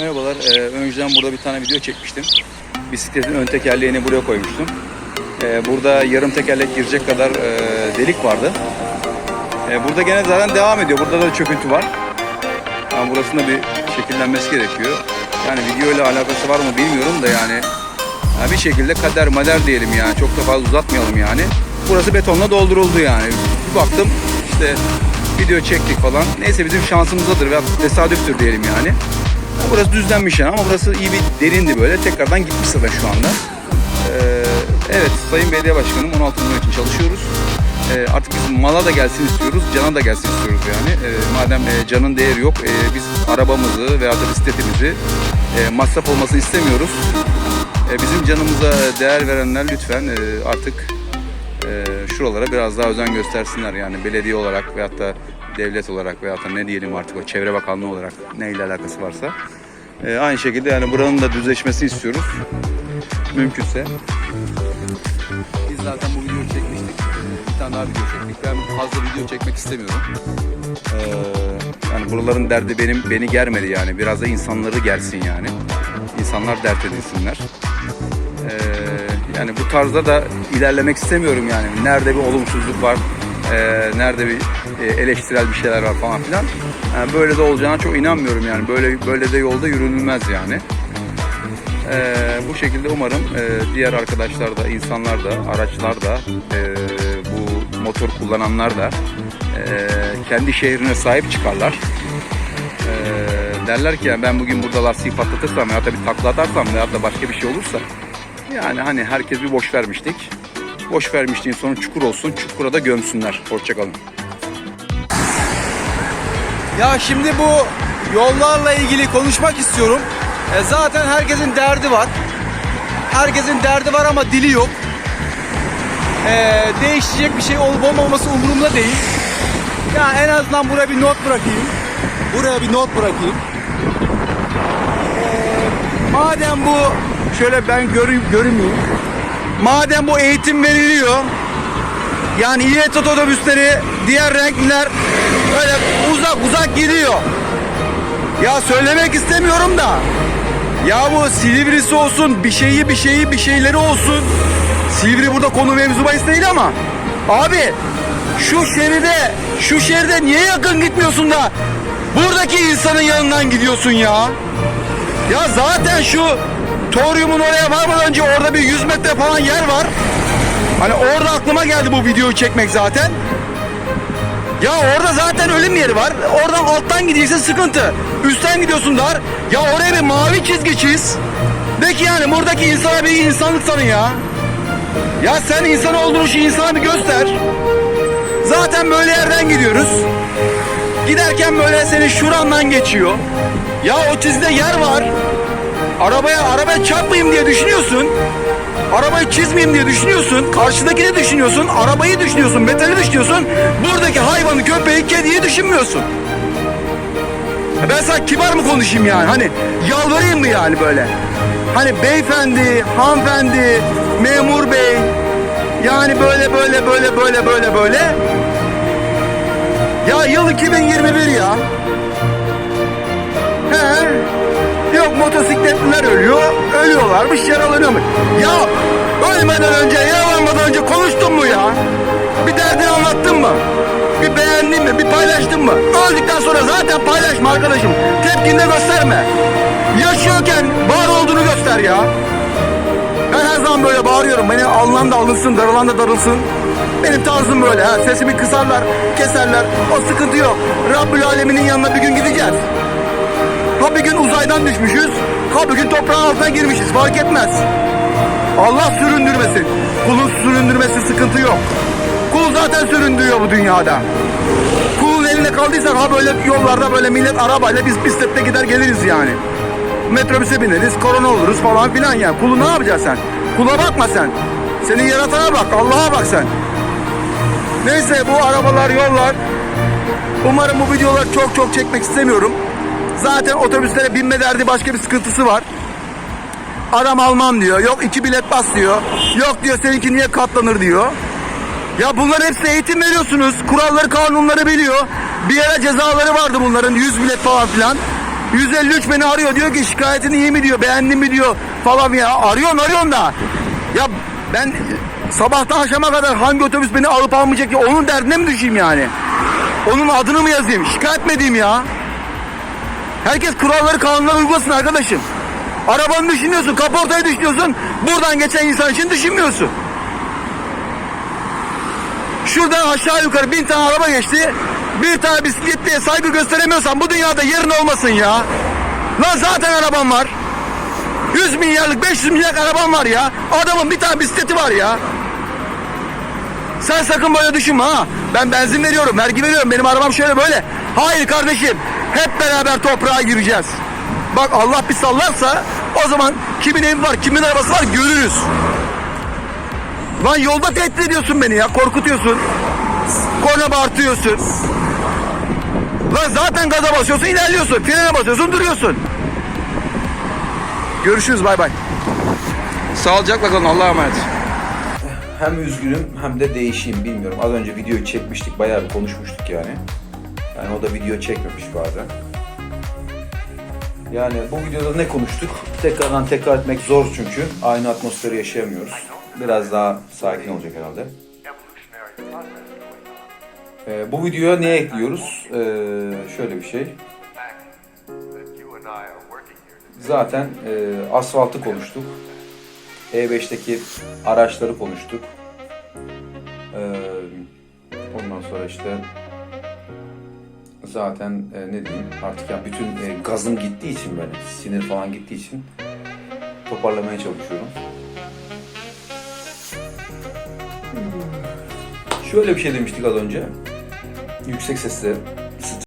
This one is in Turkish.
Merhabalar. Ee, önceden burada bir tane video çekmiştim. Bisikletin ön tekerleğini buraya koymuştum. Ee, burada yarım tekerlek girecek kadar e, delik vardı. Ee, burada gene zaten devam ediyor. Burada da çöküntü var. Ama burasında bir şekillenmesi gerekiyor. Yani video ile alakası var mı bilmiyorum da yani ya bir şekilde kader mader diyelim yani. Çok da fazla uzatmayalım yani. Burası betonla dolduruldu yani. Bir baktım işte video çektik falan. Neyse bizim şansımızdadır veya tesadüftür diyelim yani. Burası düzlenmiş yani ama burası iyi bir derindi böyle. Tekrardan gitmiş zaten şu anda. Ee, evet Sayın Belediye Başkanım 16 milyon için çalışıyoruz. Ee, artık biz mala da gelsin istiyoruz, cana da gelsin istiyoruz yani. Ee, madem e, canın değeri yok, e, biz arabamızı veya da bisikletimizi e, masraf olmasını istemiyoruz. E, bizim canımıza değer verenler lütfen e, artık şuralara biraz daha özen göstersinler. Yani belediye olarak veyahut da devlet olarak veyahut da ne diyelim artık o çevre bakanlığı olarak neyle alakası varsa. E, aynı şekilde yani buranın da düzleşmesini istiyoruz. Mümkünse. Biz zaten bu videoyu çekmiştik. Bir tane daha video çektik. Ben fazla video çekmek istemiyorum. Ee, yani buraların derdi benim beni germedi yani. Biraz da insanları gersin yani. İnsanlar dert edilsinler. Yani bu tarzda da ilerlemek istemiyorum yani. Nerede bir olumsuzluk var, e, nerede bir e, eleştirel bir şeyler var falan filan. Yani böyle de olacağına çok inanmıyorum yani. Böyle böyle de yolda yürünülmez yani. Ee, bu şekilde umarım e, diğer arkadaşlar da, insanlar da, araçlar da, e, bu motor kullananlar da e, kendi şehrine sahip çıkarlar. E, derler ki yani ben bugün burada lastiği patlatırsam ya da bir takla atarsam veya da başka bir şey olursa yani hani herkes bir boş vermiştik. Boş vermişliğin sonu çukur olsun, çukura da gömsünler. Hoşçakalın. Ya şimdi bu yollarla ilgili konuşmak istiyorum. E, zaten herkesin derdi var. Herkesin derdi var ama dili yok. E, değişecek bir şey olup olmaması umurumda değil. Ya en azından buraya bir not bırakayım. Buraya bir not bırakayım. Madem bu şöyle ben göreyim, görünmeyeyim. Madem bu eğitim veriliyor. Yani İET otobüsleri, diğer renkliler böyle uzak uzak gidiyor. Ya söylemek istemiyorum da. Ya bu Silivri'si olsun, bir şeyi bir şeyi bir şeyleri olsun. Silivri burada konu mevzu bahis değil ama. Abi şu şeride, şu şeride niye yakın gitmiyorsun da buradaki insanın yanından gidiyorsun ya? Ya zaten şu Torium'un oraya varmadan önce orada bir 100 metre falan yer var. Hani orada aklıma geldi bu videoyu çekmek zaten. Ya orada zaten ölüm yeri var. Oradan alttan gidiyorsun sıkıntı. Üstten gidiyorsun dar. Ya oraya bir mavi çizgi çiz. De ki yani buradaki insana bir insanlık tanı ya. Ya sen insan olduğun şu insana bir göster. Zaten böyle yerden gidiyoruz. Giderken böyle senin şurandan geçiyor. Ya o çizgide yer var. Arabaya arabaya çarpmayayım diye düşünüyorsun. Arabayı çizmeyeyim diye düşünüyorsun. Karşıdakini düşünüyorsun. Arabayı düşünüyorsun. Metali düşünüyorsun. Buradaki hayvanı, köpeği, kediyi düşünmüyorsun. Ya Ben sana kibar mı konuşayım yani? Hani yalvarayım mı yani böyle? Hani beyefendi, hanımefendi, memur bey. Yani böyle böyle böyle böyle böyle böyle. Ya yıl 2021 ya. He. Yok motosikletliler ölüyor. Ölüyorlarmış yaralanıyormuş. Ya ölmeden önce yaralanmadan önce konuştun mu ya? Bir derdini anlattın mı? Bir beğendin mi? Bir paylaştın mı? Öldükten sonra zaten paylaşma arkadaşım. Tepkini de gösterme. Yaşıyorken var olduğunu göster ya. Zaman böyle bağırıyorum. Beni alınan da alınsın, darılan da darılsın. Benim tarzım böyle. Ha. Sesimi kısarlar, keserler. O sıkıntı yok. Rabbül Alemin'in yanına bir gün gideceğiz. Ha bir gün uzaydan düşmüşüz, ha bir gün toprağın altına girmişiz. Fark etmez. Allah süründürmesin. Kulun süründürmesi sıkıntı yok. Kul zaten süründürüyor bu dünyada. Kulun eline kaldıysak ha böyle yollarda böyle millet arabayla biz bisiklette gider geliriz yani. Metrobüse bineriz, korona oluruz falan filan yani. Kulu ne yapacaksın sen? Kula bakma sen. Seni yaratana bak, Allah'a bak sen. Neyse bu arabalar, yollar. Umarım bu videoları çok çok çekmek istemiyorum. Zaten otobüslere binme derdi başka bir sıkıntısı var. Aram almam diyor. Yok iki bilet bas diyor. Yok diyor seninki niye katlanır diyor. Ya bunların hepsi eğitim veriyorsunuz. Kuralları kanunları biliyor. Bir yere cezaları vardı bunların 100 bilet falan filan. 153 beni arıyor diyor ki şikayetini iyi mi diyor beğendin mi diyor falan ya. Arıyorsun arıyorsun da. Ya ben sabahtan akşama kadar hangi otobüs beni alıp almayacak ya onun derdine mi düşeyim yani? Onun adını mı yazayım? Şikayet mi edeyim ya? Herkes kuralları kanunları uygulasın arkadaşım. Arabanı düşünüyorsun kaportayı düşünüyorsun buradan geçen insan için düşünmüyorsun. Şuradan aşağı yukarı bin tane araba geçti. Bir tane bisikletliye saygı gösteremiyorsan bu dünyada yerin olmasın ya. Lan zaten arabam var. 100 milyarlık 500 milyarlık arabam var ya. Adamın bir tane bisikleti var ya. Sen sakın böyle düşünme ha. Ben benzin veriyorum, vergi veriyorum. Benim arabam şöyle böyle. Hayır kardeşim. Hep beraber toprağa gireceğiz. Bak Allah bir sallarsa o zaman kimin evi var, kimin arabası var görürüz. Lan yolda tehdit ediyorsun beni ya. Korkutuyorsun. Korna bağırtıyorsun. Lan zaten gaza basıyorsun ilerliyorsun. Frene basıyorsun duruyorsun. Görüşürüz bay bay. Sağlıcakla kalın Allah'a emanet. Hem üzgünüm hem de değişeyim bilmiyorum. Az önce videoyu çekmiştik. Bayağı bir konuşmuştuk yani. Yani o da video çekmemiş bazen. Yani bu videoda ne konuştuk? Tekrardan tekrar etmek zor çünkü. Aynı atmosferi yaşayamıyoruz. Biraz daha sakin olacak herhalde. Ee, bu videoya ne ekliyoruz? Ee, şöyle bir şey. Zaten e, asfaltı konuştuk. E5'teki araçları konuştuk. Ee, ondan sonra işte zaten e, ne diyeyim artık yani bütün e, gazım gittiği için böyle sinir falan gittiği için toparlamaya çalışıyorum. Şöyle bir şey demiştik az önce. Yüksek sesle